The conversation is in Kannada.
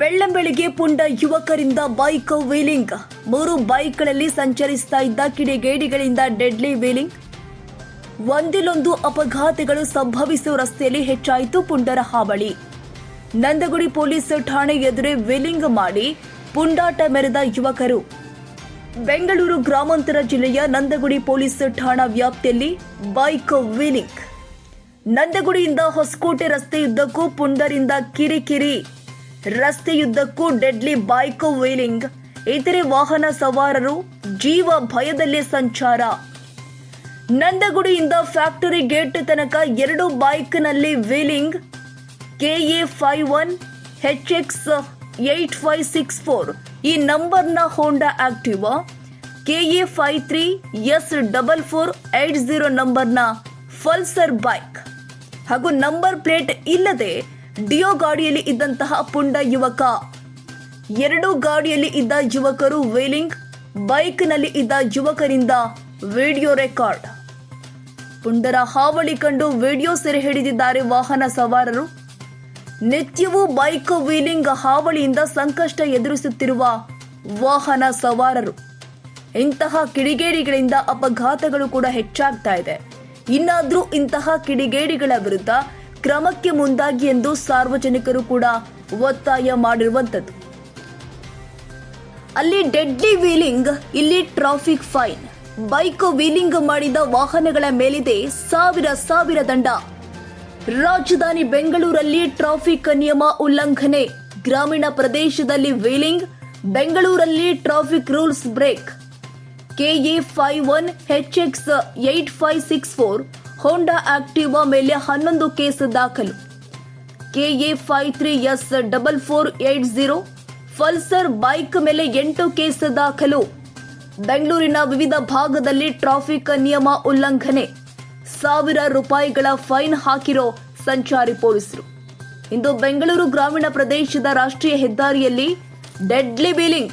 ಬೆಳ್ಳಂಬೆಳಿಗ್ಗೆ ಪುಂಡ ಯುವಕರಿಂದ ಬೈಕ್ ವೀಲಿಂಗ್. ಮೂರು ಬೈಕ್ಗಳಲ್ಲಿ ಸಂಚರಿಸ್ತಾ ಇದ್ದ ಕಿಡಿಗೇಡಿಗಳಿಂದ ಡೆಡ್ಲಿ ವೀಲಿಂಗ್. ಒಂದಿಲ್ಲೊಂದು ಅಪಘಾತಗಳು ಸಂಭವಿಸುವ ರಸ್ತೆಯಲ್ಲಿ ಹೆಚ್ಚಾಯಿತು ಪುಂಡರ ಹಾವಳಿ. ನಂದಗುಡಿ ಪೊಲೀಸ್ ಠಾಣೆ ಎದುರೇ ವೀಲಿಂಗ್ ಮಾಡಿ ಪುಂಡಾಟ ಮೆರೆದ ಯುವಕರು. ಬೆಂಗಳೂರು ಗ್ರಾಮಾಂತರ ಜಿಲ್ಲೆಯ ನಂದಗುಡಿ ಪೊಲೀಸ್ ಠಾಣಾ ವ್ಯಾಪ್ತಿಯಲ್ಲಿ ಬೈಕ್ ವೀಲಿಂಗ್. ನಂದಗುಡಿಯಿಂದ ಹೊಸಕೋಟೆ ರಸ್ತೆಯುದ್ದಕ್ಕೂ ಪುಂಡರಿಂದ ಕಿರಿಕಿರಿ. ರಸ್ತೆಯುದ್ದಕ್ಕೂ ಡೆಡ್ಲಿ ಬೈಕ್ ವೀಲಿಂಗ್ ಇತರೆ ವಾಹನ ಸವಾರರು ಜೀವ ಭಯದಲ್ಲಿ ಸಂಚಾರ. ನಂದಗುಡಿಯಿಂದ ಫ್ಯಾಕ್ಟರಿ ಗೇಟ್ ತನಕ ಎರಡು ಬೈಕ್ನಲ್ಲಿ wheeling KA five one H X eight five six four ಈ ನಂಬರ್ನ Honda Activa KA five three S double four eight zero ನಂಬರ್ನ ಫಲ್ಸರ್ ಬೈಕ್ ಹಾಗೂ ನಂಬರ್ ಪ್ಲೇಟ್ ಇಲ್ಲದೆ ಡಿಯೋ ಗಾಡಿಯಲ್ಲಿ ಇದ್ದಂತಹ ಪುಂಡ ಯುವಕ. ಎರಡು ಗಾಡಿಯಲ್ಲಿ ಇದ್ದ ಯುವಕರು ವೇಲಿಂಗ್, ಬೈಕ್ನಲ್ಲಿ ಇದ್ದ ಯುವಕರಿಂದ ವಿಡಿಯೋ ರೆಕಾರ್ಡ್. ಪುಂಡರ ಹಾವಳಿ ಕಂಡು ವಿಡಿಯೋ ಸೆರೆ ಹಿಡಿದಿದ್ದಾರೆ ವಾಹನ ಸವಾರರು. ನಿತ್ಯವೂ ಬೈಕ್ ವೀಲಿಂಗ್ ಹಾವಳಿಯಿಂದ ಸಂಕಷ್ಟ ಎದುರಿಸುತ್ತಿರುವ ವಾಹನ ಸವಾರರು. ಇಂತಹ ಕಿಡಿಗೇಡಿಗಳಿಂದ ಅಪಘಾತಗಳು ಕೂಡ ಹೆಚ್ಚಾಗ್ತಾ ಇದೆ. ಇನ್ನಾದರೂ ಇಂತಹ ಕಿಡಿಗೇಡಿಗಳ ವಿರುದ್ಧ ಕ್ರಮಕ್ಕೆ ಮುಂದಾಗಿ ಎಂದು ಸಾರ್ವಜನಿಕರು ಕೂಡ ಒತ್ತಾಯ ಮಾಡಿರುವಂಥದ್ದು. ಅಲ್ಲಿ ಡೆಡ್ಲಿ ವೀಲಿಂಗ್, ಇಲ್ಲಿ ಟ್ರಾಫಿಕ್ ಫೈನ್. ಬೈಕ್ ವೀಲಿಂಗ್ ಮಾಡಿದ ವಾಹನಗಳ ಮೇಲಿದೆ ಸಾವಿರ ಸಾವಿರ ದಂಡ. ರಾಜಧಾನಿ ಬೆಂಗಳೂರಲ್ಲಿ ಟ್ರಾಫಿಕ್ ನಿಯಮ ಉಲ್ಲಂಘನೆ. ಗ್ರಾಮೀಣ ಪ್ರದೇಶದಲ್ಲಿ ವೀಲಿಂಗ್, ಬೆಂಗಳೂರಲ್ಲಿ traffic rules break. KA five one H X, eight five six four Honda Activa ಮೇಲೆ ಹನ್ನೊಂದು ಕೇಸ್ ದಾಖಲು. KA five three S double four eight zero Pulsar bike ಮೇಲೆ ಎಂಟು ಕೇಸ್ ದಾಖಲು. ಬೆಂಗಳೂರಿನ ವಿವಿಧ ಭಾಗದಲ್ಲಿ ಟ್ರಾಫಿಕ್ ನಿಯಮ ಉಲ್ಲಂಘನೆ. ಸಾವಿರ ರೂಪಾಯಿಗಳ ಫೈನ್ ಹಾಕಿರೋ ಸಂಚಾರಿ ಪೊಲೀಸರು. ಇಂದು ಬೆಂಗಳೂರು ಗ್ರಾಮೀಣ ಪ್ರದೇಶದ ರಾಷ್ಟ್ರೀಯ ಹೆದ್ದಾರಿಯಲ್ಲಿ ಡೆಡ್ಲಿ ಬೀಲಿಂಗ್